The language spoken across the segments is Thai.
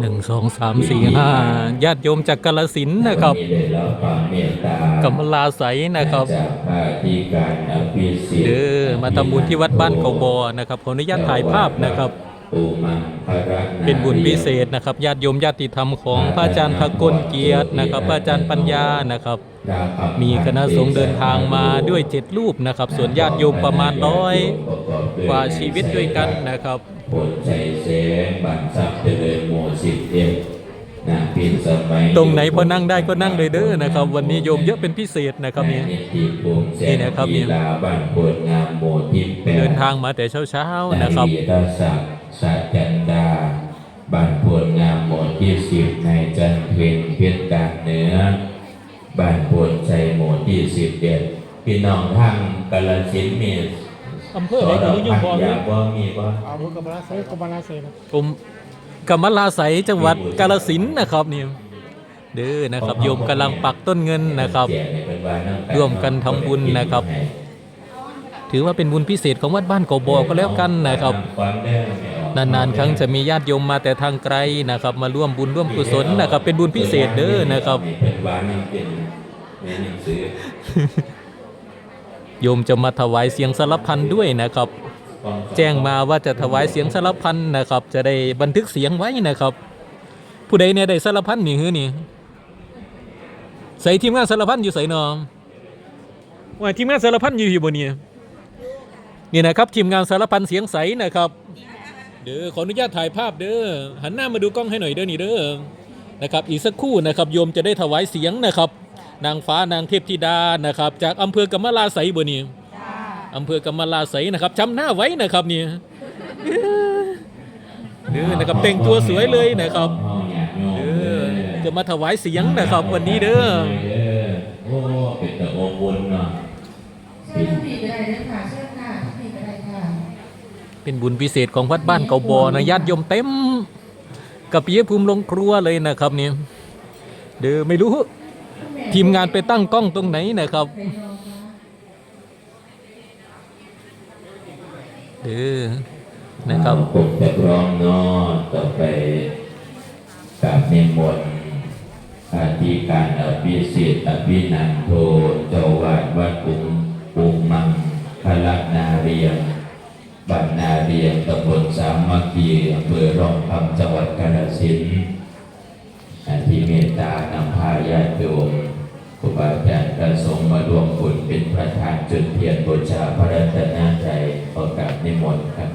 หนึ่งสองสามสี่ห้าญาติโยมจากกาลสินธุ์นะครับวันนี้ได้รับความเมตตากำลาใสนะครับจากพระอธิการอภิสิทธิ์เด้อมาทำบุญที่วัดบ้านเขาบอนะครับขออนุญาตถ่ายภาพนะครับปูมังคารนาเป็นบุญพิเศษนะครับญาติโยมญาติธรรมของพระอาจารย์ภกลเกียรตินะครับ พระอาจารย์ปัญญานะครับ มีคณะสงฆ์เดินทางมาด้วยเจ็ดรูปนะครับ ส่วนญาติโยมประมาณร้อยกว่าชีวิตด้วยกันนะครับ บนใจแสงบันทรัพย์เจริญโมสิบเอ็ดนาพินสมัยตรงไหนพอนั่งได้ก็นั่งเลยเด้อนะครับ วันนี้โยมเยอะเป็นพิเศษนะครับเนี่ยที่ภูมิแสนี่งนะครับเนี่ยกีฬาบ้านโพดงามโมทิพย์แปดเดินทางมาแต่เช้าๆนะครับวีรศักดิ์สัจจันดาบ้านโพดงามโมที่สิบในจันทร์เพ็ญเพชรกลางเหนือบ้านโพดใจโมที่สิบเอ็ดพี่น้องทางกาลสินธุ์มี อำเภอไหนก็นิยมบอกอเลยยากว่ามีว่าอาวุธกบลาเซกบลาเซนะผมกำมะลาใสจังหวัดกาลสินธุ์นะครับนี่เด้อนะครับโยมกำลังปักต้นเงินนะครับ ร่วมกันทำบุญนะครับ ถือว่าเป็นบุญพิเศษของวัดบ้านกบอก็แล้วกันนะครับ นานๆครั้งจะมีญาติโยมมาแต่ทางไกลนะครับ มาร่วมบุญร่วมกุศลนะครับ เป็นบุญพิเศษเด้อนะครับ โยมจะมาถวายเสียงสารพันด้วยนะครับ แจ้งมาว่าจะถวายเสียงสารพันนะครับ จะได้บันทึกเสียงไว้นะครับ ผู้ใดเนี่ยได้สารพันนี่ฮือนี่ใส่ทีมงานสารพันอยู่ใส่นอมว่าทีมงานสารพันอยู่อยู่บนนี้นี่นะครับทีมงานสารพันเสียงใสนะครับเด้อขออนุญาตถ่ายภาพเด้อหันหน้ามาดูกล้องให้หน่อยเด้อนี่เด้อนะครับ อีกสักครู่นะครับ โยมจะได้ถวายเสียงนะครับ นางฟ้านางเทพธิดานะครับ จากอำเภอกำมะลาไสบนี่อำเภอกำมะลาไสนะครับจำหน้าไว้นะครับเนี่ยเด้อนะครับแต่งตัวสวยเลยนะครับเด้อจะมาถวายเสียงนะครับ วันนี้เด้อโอ้เป็นแต่อบอุ่นเนาะเชิญท่านผีไปได้เลยค่ะเชิญค่ะท่านผีไปได้ค่ะเป็นบุญพิเศษของวัดบ้านเกาบอนะญาติโยมเต็ม กับปิยภูมิลงครัวเลยนะครับเนี่ยเด้อไม่รู้ ทีมงานไปตั้งกล้องตรงไหนนะครับไปรอค่ะเด้อนะครับปกจะรองนอต่อไปกับนิมนต์อธิการอภิสิทธิ์อภินันโทเจ้าวาดวัดปุงปุงมังคลนาเรียงบ้านนาเรียงตำบลสามัคคีอำเภอร่องคำจังหวัดกาฬสินธุ์อันที่เมตตานำพาญาติโยม ครูบาอาจารย์ประสงค์มารวมบุญเป็นประธานจุดเทียนบูชาพระรัตนตรัยขอกาสนิมนต์ครับ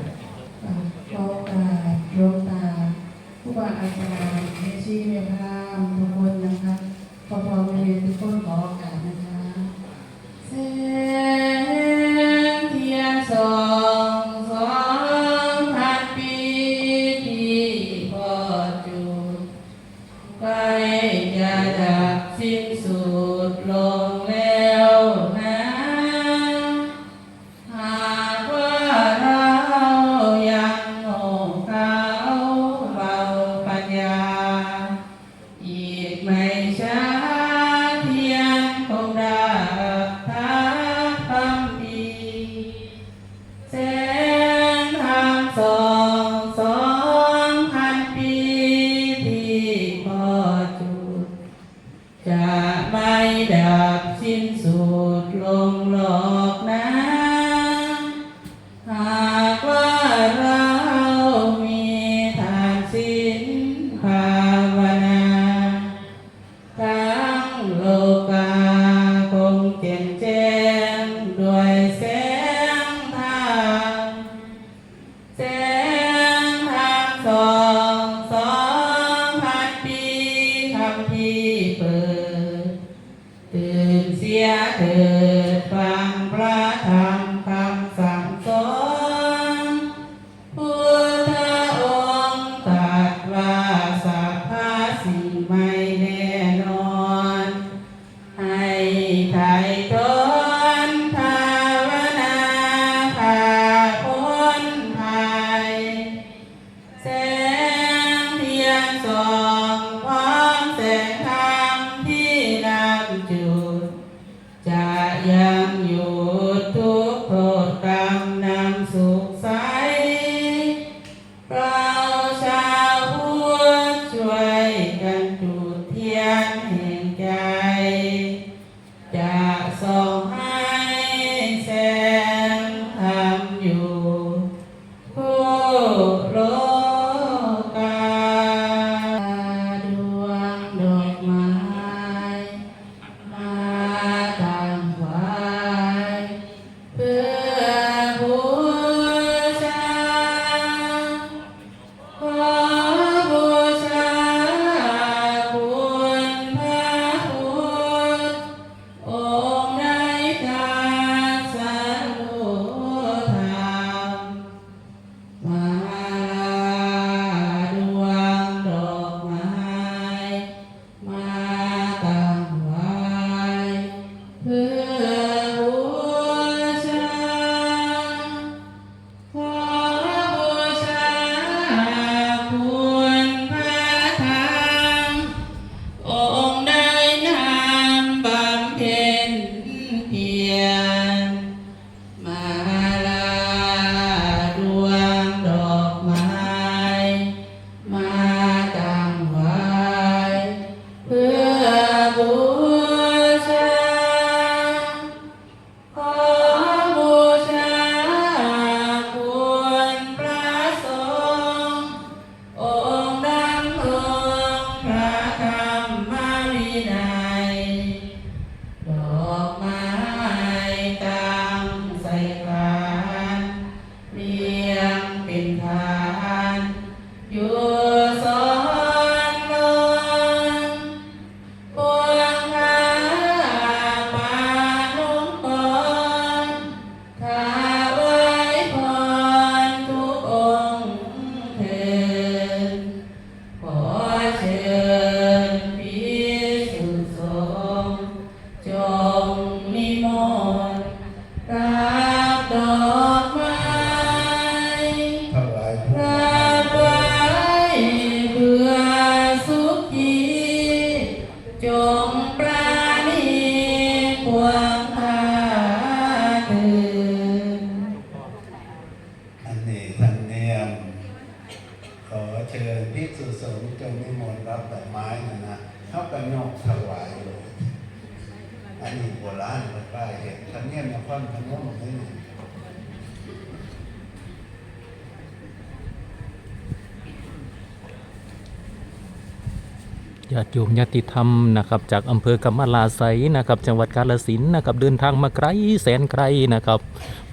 ญาติโยมญาติธรรมนะครับจากอำเภอกำมะลาไสยนะครับจังหวัดกาฬสินธุ์นะครับเดินทางมาไกลแสนไกลนะครับ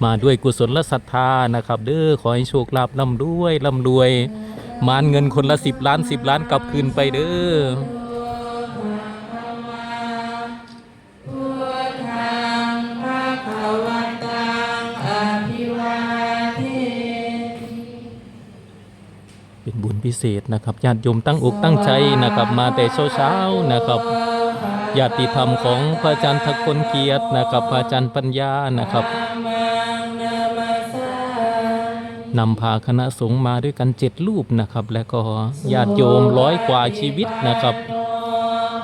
มาด้วยกุศลศรัทธานะครับ เด้อขอให้โชคลาภร่ำรวยร่ำรวย มานเงินคนละสิบล้านสิบล้านกลับคืนไปเด้อ พิเศษนะครับญาติโยมตั้งอกตั้งใจนะครับ มาแต่เช้าๆนะครับญาติธรรมของพระอาจารย์ทกลเกียรตินะครับพระอาจารย์ปัญญานะครับมังนามาสานำพาคณะสงฆ์มาด้วยกันเจ็ดรูปนะครับ และก็ญาติโยมร้อยกว่าชีวิตนะครับ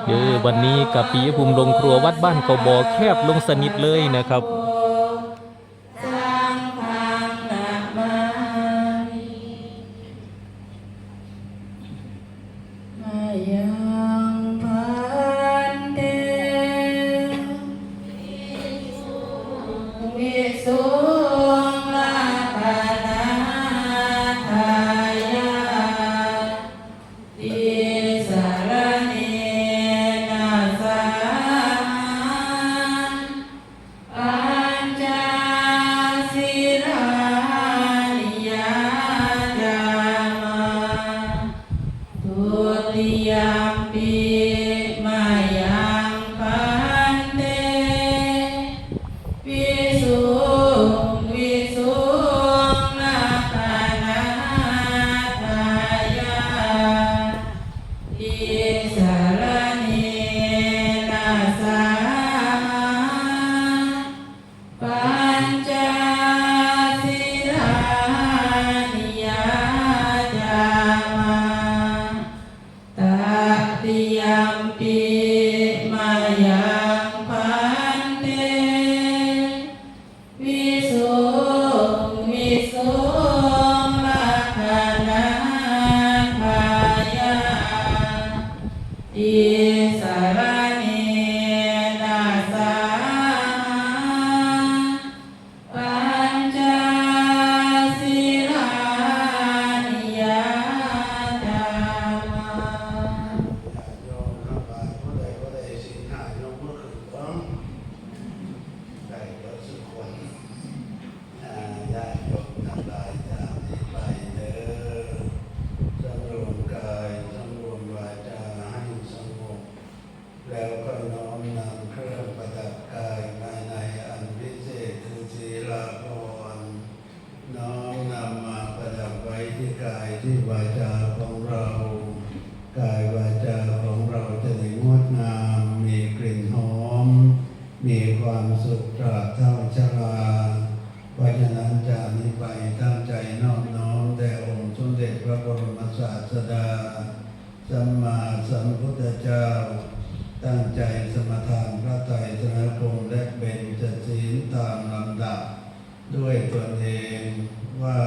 เดี๋ยววันนี้กับปียภูมิลงครัววัดบ้านเกาบอแคบลงสนิทเลยนะครับ ตั้งใจสมทานพระไตรสรณคมและเบญจศีลตามลำดับ ด้วยตนเองว่า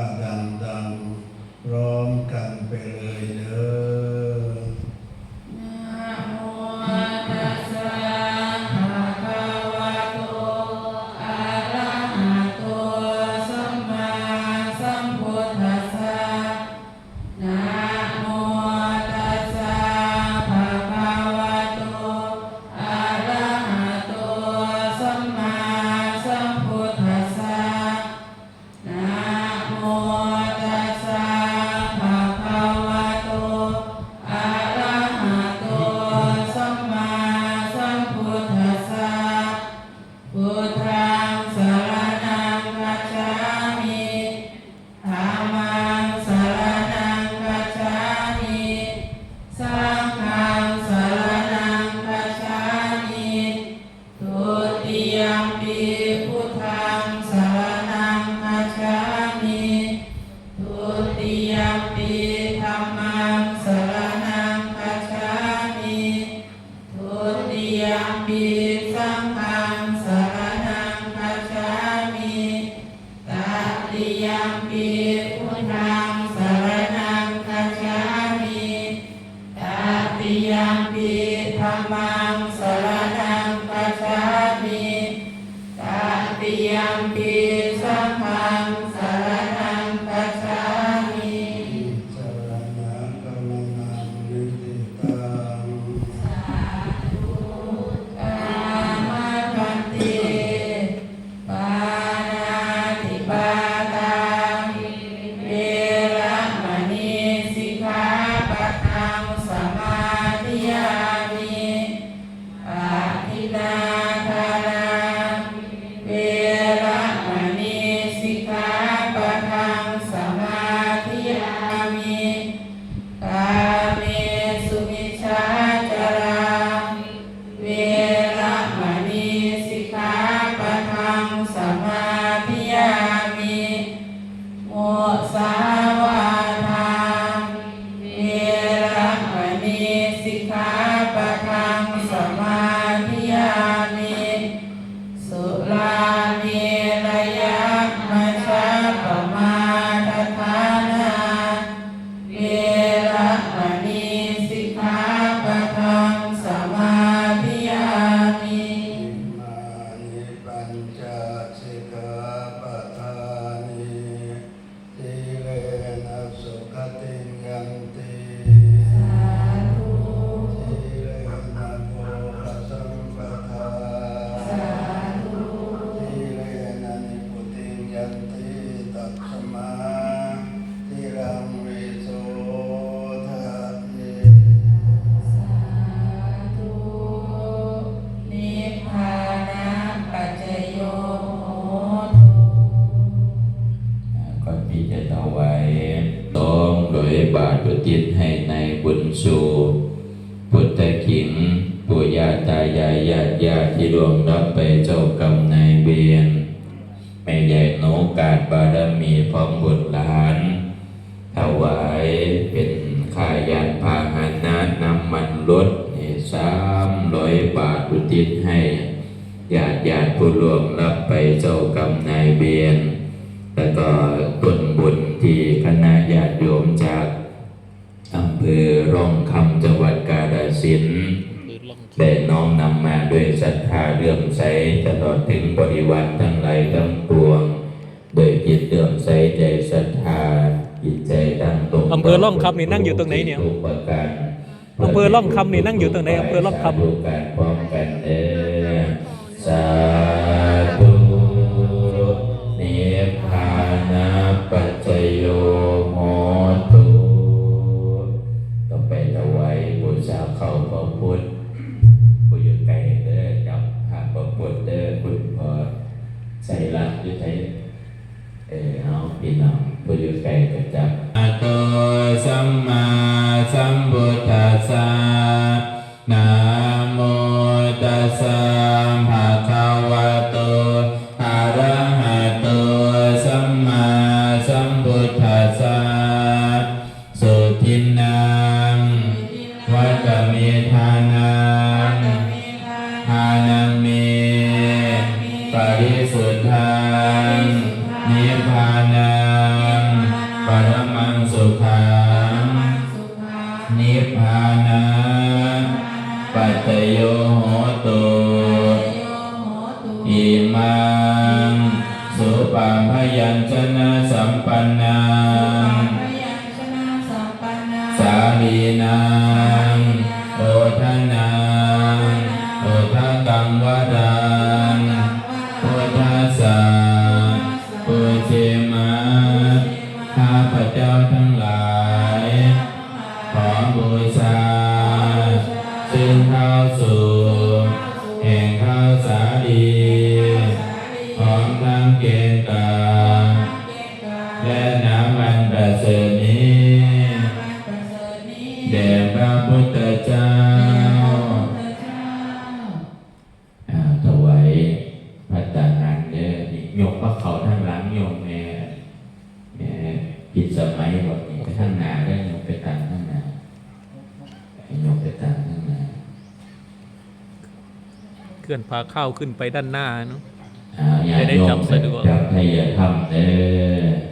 ติยมปีธรรมังส ผู้ร่วงรับไปเจ้ากรรมนายเวรแล้วก็ต้นบุญที่คณะญาติโยมจากอำเภอร่องคำจังหวัดกาฬสินธุ์ได้น้อมนำมาด้วยศรัทธาเลื่อมใสตลอดถึงบริวารทั้งหลายทั้งปวง โดยจิตเลื่อมใสใจศรัทธาจิตใจตั้งตรงอำเภอร่องคำนี่นั่งอยู่ตรงไหนเนี่ยทุกประการอำเภอร่องคำนี่นั่งอยู่ตรงไหนอำเภอร่องคำสาธุการพร้อมกันเด้อ สา สุขังนิพพานังปัจจโยโหตุอิมังสุปาพยัญชนะสัมปันนังสาลีนัง น้ำมันประเสริฐนี้แด่พระพุทธเจ้าอ่าถวายพระตาหารเด้อนี่ยกพระเขาทั้งหลังโยมแม่แม่ผิดสมัยหมดนี่ไปทั้งหนาได้ยกไปตังทั้งหนายกไปตังทั้งหนาเคลื่อนพาข้าวขึ้นไปด้านหน้าเนาะอ่าญาติจะได้โยมจำสะดวกจับให้อย่าทำเด้อ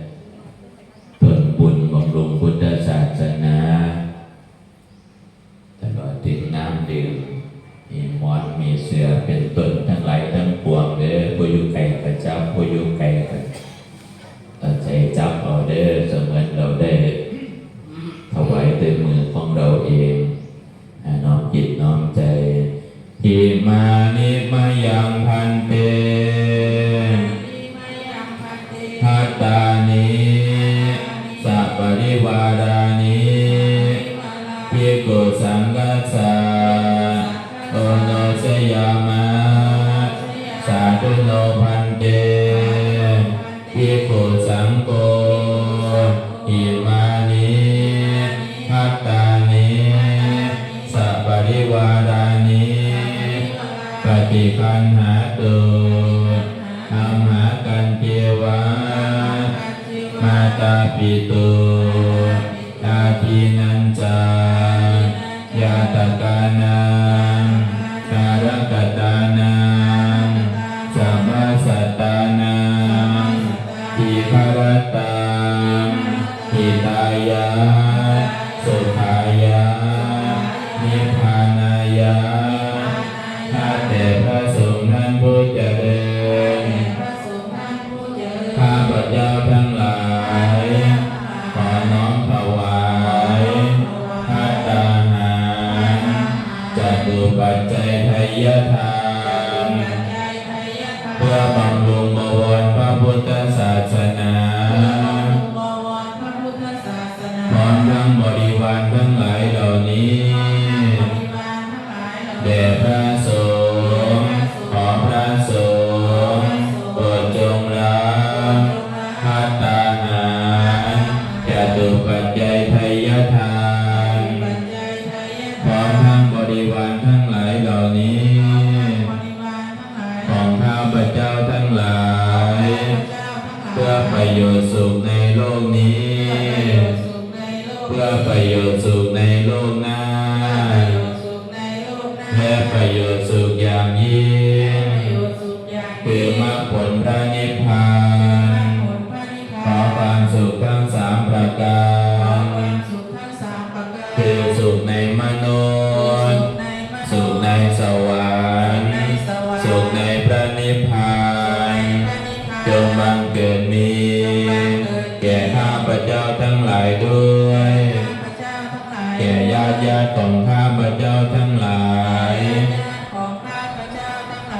มาตาปิตุตาทินันจายาตกานังกา ความสุขทั้งสามประการคือสุขในมนุษย์สุขในสวรรค์สุขในพระนิพพานจงบังเกิดมีแก่ข้าพเจ้าทั้งหลายด้วย แก่ญาติญาติของข้าพเจ้าทั้งหลาย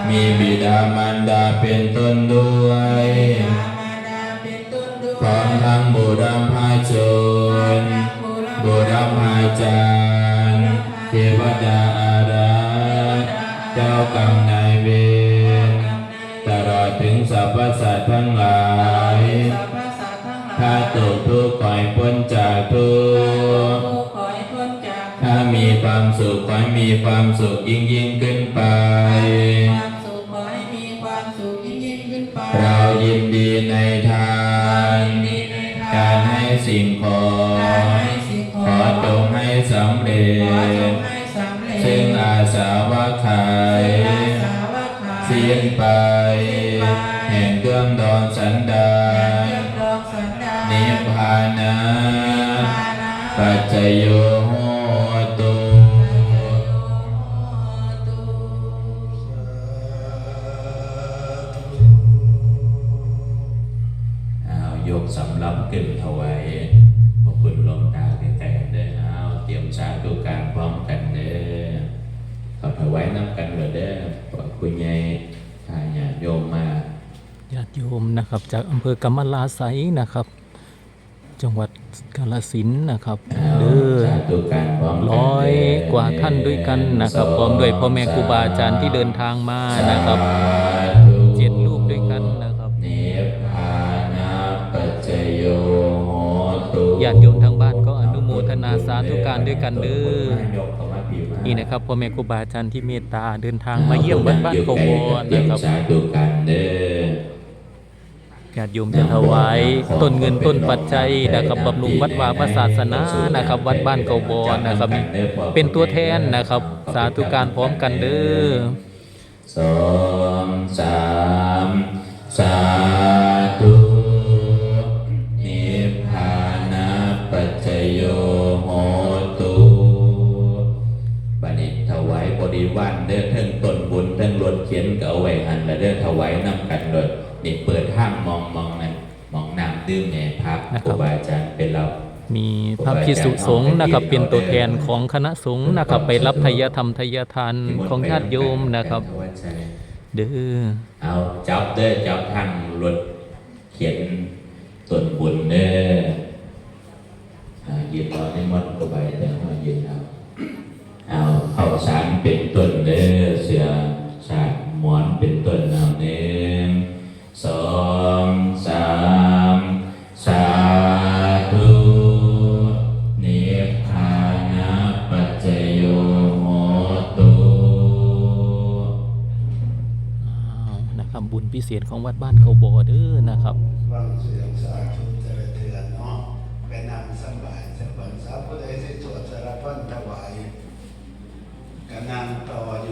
มีบิดามารดาเป็นต้นด้วย จารย์ เทวดาอารักษ์เจ้ากรรมนายเวรตลอดถึงสรรพสัตว์ทั้งหลาย ถ้าตกทุกข์ก่อยพ้นจากทุกข์ถ้ามีความสุขขอให้มีความสุขยิ่งยิ่งขึ้นไป เรายินดีในทาน การให้สิ่งของ สำเร็จซึ่งอาสาวะขายสิ้นไป แห่งเครื่องดอนสันดานนิพพานะปัจจโยโหตุเอายกสำรับขึ้นถวาย ขอถวายน้ำกันเลยเด้อขอคุณยายทายาติโยมมาญาติโยมนะครับ จากอำเภอกำมะลาไสยนะครับ จังหวัดกาฬสินธุ์นะครับเอาเด้อสาธุการพร้อมกันร้อยเด้กว่าท่านด้วยกันนะครับพร้อมด้วยพ่อแม่ครูบาอาจารย์ที่เดินทางมานะครับสาธุเจ็ดรูปด้วยกันนะครับนิพพานะปัจจโยโหตุญาติโยมทางบ้านก็อนุโมทนาสาธุการด้วยกันเด้อ นี่นะครับพ่อแม่ครูบาอาจารย์ที่เมตตาเดินทางมาเยี่ยมบ้านบ้านกวอนนะครับอญาติโยมจะถวายต้นเงินต้นปัจจัยนะครับบำรุงวัดวาพระศาสนานะครับวัดบ้านเกาบอนนะครับเป็นตัวแทนนะครับ สาธุการพร้อมกันเด้อสองสามสาธุ นก็เอาไว้หันแล้วเด้อถวายน้ำกันรถนี่เปิดห้างมองมองนั่นมองน้ำดื่มเนี่ยพักครูบาอาจารย์เป็นเรามีพระภิกษุสงฆ์นะครับเป็นตัวแทนของคณะสงฆ์นะครับไปรับทายธรรมทายทานของญาติโยมนะครับเด้อเอาจับเด้อจับทางรถเขียนตนบุญเด้ออ่ายืนรอในมดก็ไปแต่เอายืนเอาเอาเข้าสารเป็นต้นเด้อเสือ วานเป็นต้นนอาหน่งสองสามสาธุเนปพานะปัจจโยโหตุนะครับบุญพิเศษของวัดบ้านเขาบ่อเด้อนะครับฟังเสียงสาธุจริเถือนเนาะเป็นนางสบายสบายสาวผู้ใดที่วดสารพันถวายกันนางต่ออย